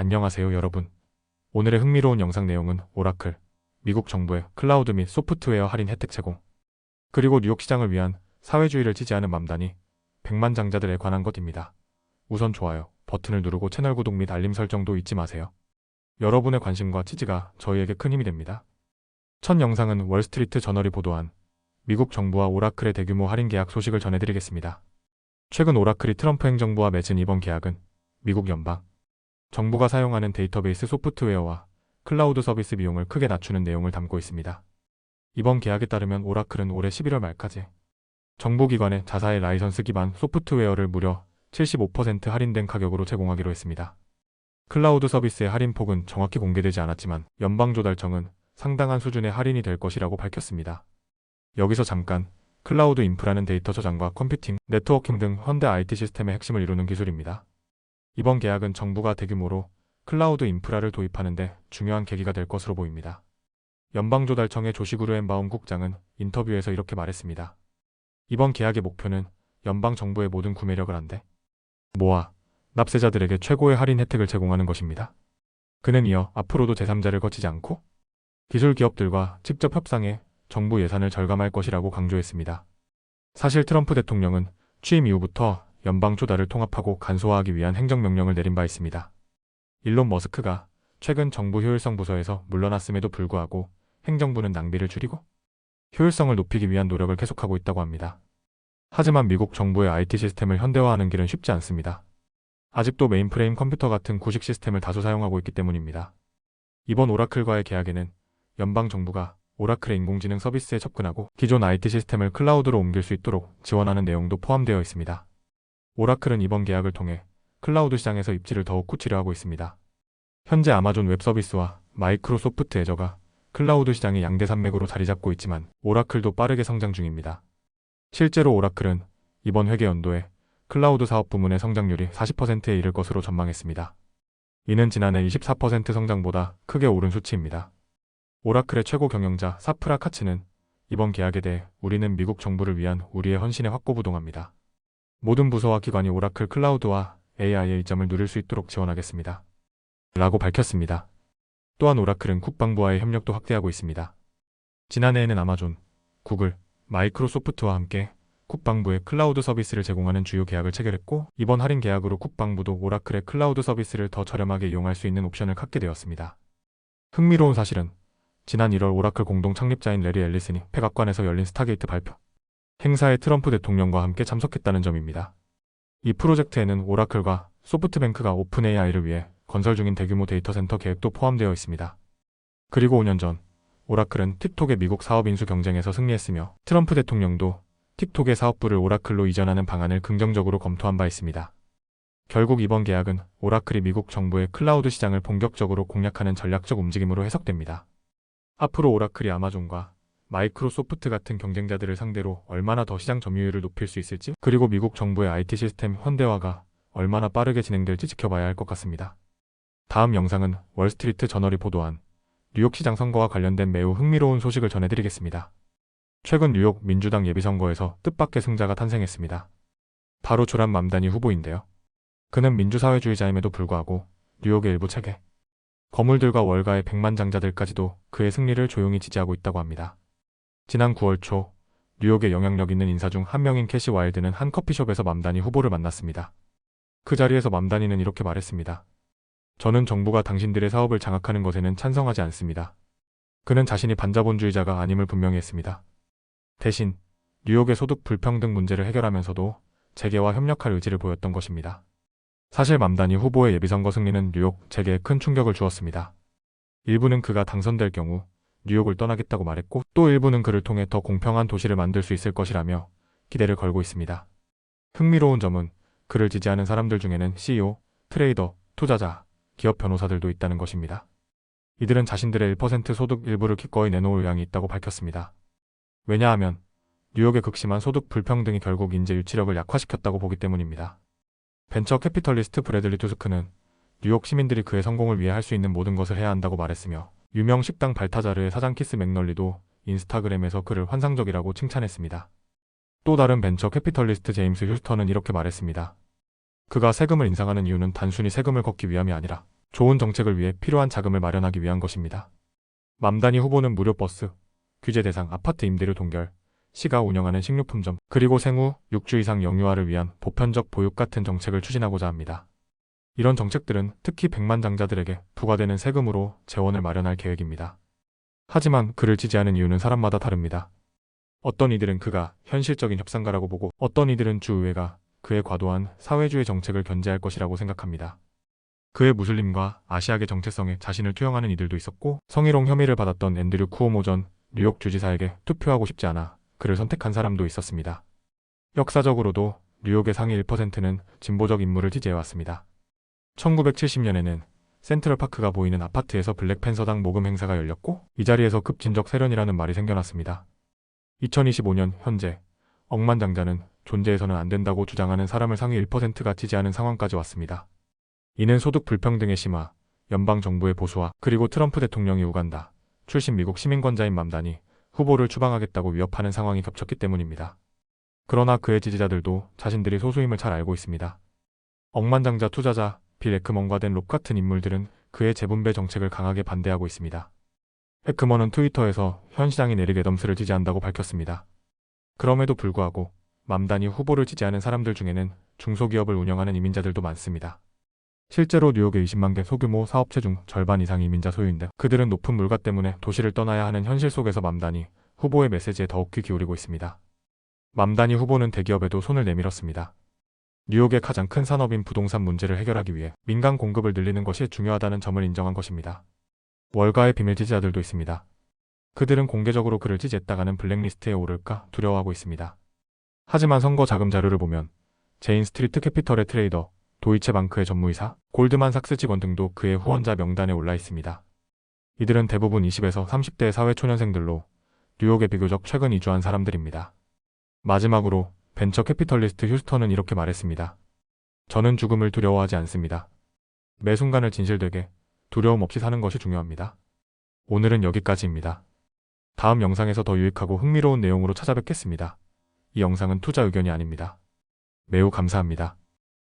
안녕하세요 여러분. 오늘의 흥미로운 영상 내용은 오라클, 미국 정부의 클라우드 및 소프트웨어 할인 혜택 제공, 그리고 뉴욕 시장을 위한 사회주의를 지지하는 맘단이 100만 장자들에 관한 것입니다. 우선 좋아요 버튼을 누르고 채널 구독 및 알림 설정도 잊지 마세요. 여러분의 관심과 지지가 저희에게 큰 힘이 됩니다. 첫 영상은 월스트리트 저널이 보도한 미국 정부와 오라클의 대규모 할인 계약 소식을 전해드리겠습니다. 최근 오라클이 트럼프 행정부와 맺은 이번 계약은 미국 연방 정부가 사용하는 데이터베이스 소프트웨어와 클라우드 서비스 비용을 크게 낮추는 내용을 담고 있습니다. 이번 계약에 따르면 오라클은 올해 11월 말까지 정보기관의 자사의 라이선스 기반 소프트웨어를 무려 75% 할인된 가격으로 제공하기로 했습니다. 클라우드 서비스의 할인폭은 정확히 공개되지 않았지만 연방조달청은 상당한 수준의 할인이 될 것이라고 밝혔습니다. 여기서 잠깐 클라우드 인프라는 데이터 저장과 컴퓨팅, 네트워킹 등 현대 IT 시스템의 핵심을 이루는 기술입니다. 이번 계약은 정부가 대규모로 클라우드 인프라를 도입하는데 중요한 계기가 될 것으로 보입니다. 연방조달청의 조시구르엔바움 국장은 인터뷰에서 이렇게 말했습니다. 이번 계약의 목표는 연방 정부의 모든 구매력을 한데 모아 납세자들에게 최고의 할인 혜택을 제공하는 것입니다. 그는 이어 앞으로도 제3자를 거치지 않고 기술 기업들과 직접 협상해 정부 예산을 절감할 것이라고 강조했습니다. 사실 트럼프 대통령은 취임 이후부터 연방 조달을 통합하고 간소화하기 위한 행정명령을 내린 바 있습니다. 일론 머스크가 최근 정부 효율성 부서에서 물러났음에도 불구하고 행정부는 낭비를 줄이고 효율성을 높이기 위한 노력을 계속하고 있다고 합니다. 하지만 미국 정부의 IT 시스템을 현대화하는 길은 쉽지 않습니다. 아직도 메인프레임 컴퓨터 같은 구식 시스템을 다수 사용하고 있기 때문입니다. 이번 오라클과의 계약에는 연방 정부가 오라클의 인공지능 서비스에 접근하고 기존 IT 시스템을 클라우드로 옮길 수 있도록 지원하는 내용도 포함되어 있습니다. 오라클은 이번 계약을 통해 클라우드 시장에서 입지를 더욱 굳히려 하고 있습니다. 현재 아마존 웹 서비스와 마이크로소프트 애저가 클라우드 시장의 양대 산맥으로 자리 잡고 있지만 오라클도 빠르게 성장 중입니다. 실제로 오라클은 이번 회계 연도에 클라우드 사업 부문의 성장률이 40%에 이를 것으로 전망했습니다. 이는 지난해 24% 성장보다 크게 오른 수치입니다. 오라클의 최고 경영자 사프라 카츠는 이번 계약에 대해 우리는 미국 정부를 위한 우리의 헌신에 확고부동합니다. 모든 부서와 기관이 오라클 클라우드와 AI의 이점을 누릴 수 있도록 지원하겠습니다. 라고 밝혔습니다. 또한 오라클은 국방부와의 협력도 확대하고 있습니다. 지난해에는 아마존, 구글, 마이크로소프트와 함께 국방부의 클라우드 서비스를 제공하는 주요 계약을 체결했고 이번 할인 계약으로 국방부도 오라클의 클라우드 서비스를 더 저렴하게 이용할 수 있는 옵션을 갖게 되었습니다. 흥미로운 사실은 지난 1월 오라클 공동 창립자인 레리 앨리슨이 백악관에서 열린 스타게이트 발표 행사에 트럼프 대통령과 함께 참석했다는 점입니다. 이 프로젝트에는 오라클과 소프트뱅크가 오픈 AI를 위해 건설 중인 대규모 데이터 센터 계획도 포함되어 있습니다. 그리고 5년 전 오라클은 틱톡의 미국 사업 인수 경쟁에서 승리했으며 트럼프 대통령도 틱톡의 사업부를 오라클로 이전하는 방안을 긍정적으로 검토한 바 있습니다. 결국 이번 계약은 오라클이 미국 정부의 클라우드 시장을 본격적으로 공략하는 전략적 움직임으로 해석됩니다. 앞으로 오라클이 아마존과 마이크로소프트 같은 경쟁자들을 상대로 얼마나 더 시장 점유율을 높일 수 있을지 그리고 미국 정부의 IT 시스템 현대화가 얼마나 빠르게 진행될지 지켜봐야 할 것 같습니다. 다음 영상은 월스트리트 저널이 보도한 뉴욕 시장 선거와 관련된 매우 흥미로운 소식을 전해드리겠습니다. 최근 뉴욕 민주당 예비선거에서 뜻밖의 승자가 탄생했습니다. 바로 조란 맘다니 후보인데요. 그는 민주사회주의자임에도 불구하고 뉴욕의 일부 체계, 거물들과 월가의 백만 장자들까지도 그의 승리를 조용히 지지하고 있다고 합니다. 지난 9월 초 뉴욕에 영향력 있는 인사 중 한 명인 캐시 와일드는 한 커피숍에서 맘다니 후보를 만났습니다. 그 자리에서 맘다니는 이렇게 말했습니다. 저는 정부가 당신들의 사업을 장악하는 것에는 찬성하지 않습니다. 그는 자신이 반자본주의자가 아님을 분명히 했습니다. 대신 뉴욕의 소득 불평등 문제를 해결하면서도 재계와 협력할 의지를 보였던 것입니다. 사실 맘다니 후보의 예비선거 승리는 뉴욕 재계에 큰 충격을 주었습니다. 일부는 그가 당선될 경우 뉴욕을 떠나겠다고 말했고 또 일부는 그를 통해 더 공평한 도시를 만들 수 있을 것이라며 기대를 걸고 있습니다. 흥미로운 점은 그를 지지하는 사람들 중에는 CEO, 트레이더, 투자자, 기업 변호사들도 있다는 것입니다. 이들은 자신들의 1% 소득 일부를 기꺼이 내놓을 의향이 있다고 밝혔습니다. 왜냐하면 뉴욕의 극심한 소득 불평등이 결국 인재 유치력을 약화시켰다고 보기 때문입니다. 벤처 캐피털리스트 브래들리 투스크는 뉴욕 시민들이 그의 성공을 위해 할 수 있는 모든 것을 해야 한다고 말했으며 유명 식당 발타자르의 사장 키스 맥널리도 인스타그램에서 그를 환상적이라고 칭찬했습니다. 또 다른 벤처 캐피털리스트 제임스 휴스턴은 이렇게 말했습니다. 그가 세금을 인상하는 이유는 단순히 세금을 걷기 위함이 아니라 좋은 정책을 위해 필요한 자금을 마련하기 위한 것입니다. 맘다니 후보는 무료 버스, 규제 대상 아파트 임대료 동결, 시가 운영하는 식료품점, 그리고 생후 6주 이상 영유아를 위한 보편적 보육 같은 정책을 추진하고자 합니다. 이런 정책들은 특히 백만장자들에게 부과되는 세금으로 재원을 마련할 계획입니다. 하지만 그를 지지하는 이유는 사람마다 다릅니다. 어떤 이들은 그가 현실적인 협상가라고 보고 어떤 이들은 주의회가 그의 과도한 사회주의 정책을 견제할 것이라고 생각합니다. 그의 무슬림과 아시아계 정체성에 자신을 투영하는 이들도 있었고 성희롱 혐의를 받았던 앤드류 쿠오모 전 뉴욕 주지사에게 투표하고 싶지 않아 그를 선택한 사람도 있었습니다. 역사적으로도 뉴욕의 상위 1%는 진보적 인물을 지지해왔습니다. 1970년에는 센트럴파크가 보이는 아파트에서 블랙팬서당 모금 행사가 열렸고 이 자리에서 급진적 세련이라는 말이 생겨났습니다. 2025년 현재 억만장자는 존재해서는 안 된다고 주장하는 사람을 상위 1%가 지지하는 상황까지 왔습니다. 이는 소득 불평등의 심화, 연방 정부의 보수화, 그리고 트럼프 대통령이 우간다, 출신 미국 시민권자인 맘단이 후보를 추방하겠다고 위협하는 상황이 겹쳤기 때문입니다. 그러나 그의 지지자들도 자신들이 소수임을 잘 알고 있습니다. 억만장자 투자자 빌 에크먼과 된롭 같은 인물들은 그의 재분배 정책을 강하게 반대하고 있습니다. 에크먼은 트위터에서 현 시장인 에릭 애덤스를 지지한다고 밝혔습니다. 그럼에도 불구하고 맘단이 후보를 지지하는 사람들 중에는 중소기업을 운영하는 이민자들도 많습니다. 실제로 뉴욕의 20만 개 소규모 사업체 중 절반 이상이 이민자 소유인데 그들은 높은 물가 때문에 도시를 떠나야 하는 현실 속에서 맘단이 후보의 메시지에 더욱 귀 기울이고 있습니다. 맘단이 후보는 대기업에도 손을 내밀었습니다. 뉴욕의 가장 큰 산업인 부동산 문제를 해결하기 위해 민간 공급을 늘리는 것이 중요하다는 점을 인정한 것입니다. 월가의 비밀 지지자들도 있습니다. 그들은 공개적으로 그를 지지했다가는 블랙리스트에 오를까 두려워하고 있습니다. 하지만 선거 자금 자료를 보면 제인 스트리트 캐피털의 트레이더, 도이체방크의 전무이사, 골드만삭스 직원 등도 그의 후원자 명단에 올라 있습니다. 이들은 대부분 20에서 30대 사회 초년생들로 뉴욕에 비교적 최근 이주한 사람들입니다. 마지막으로 벤처 캐피털리스트 휴스턴은 이렇게 말했습니다. 저는 죽음을 두려워하지 않습니다. 매 순간을 진실되게 두려움 없이 사는 것이 중요합니다. 오늘은 여기까지입니다. 다음 영상에서 더 유익하고 흥미로운 내용으로 찾아뵙겠습니다. 이 영상은 투자 의견이 아닙니다. 매우 감사합니다.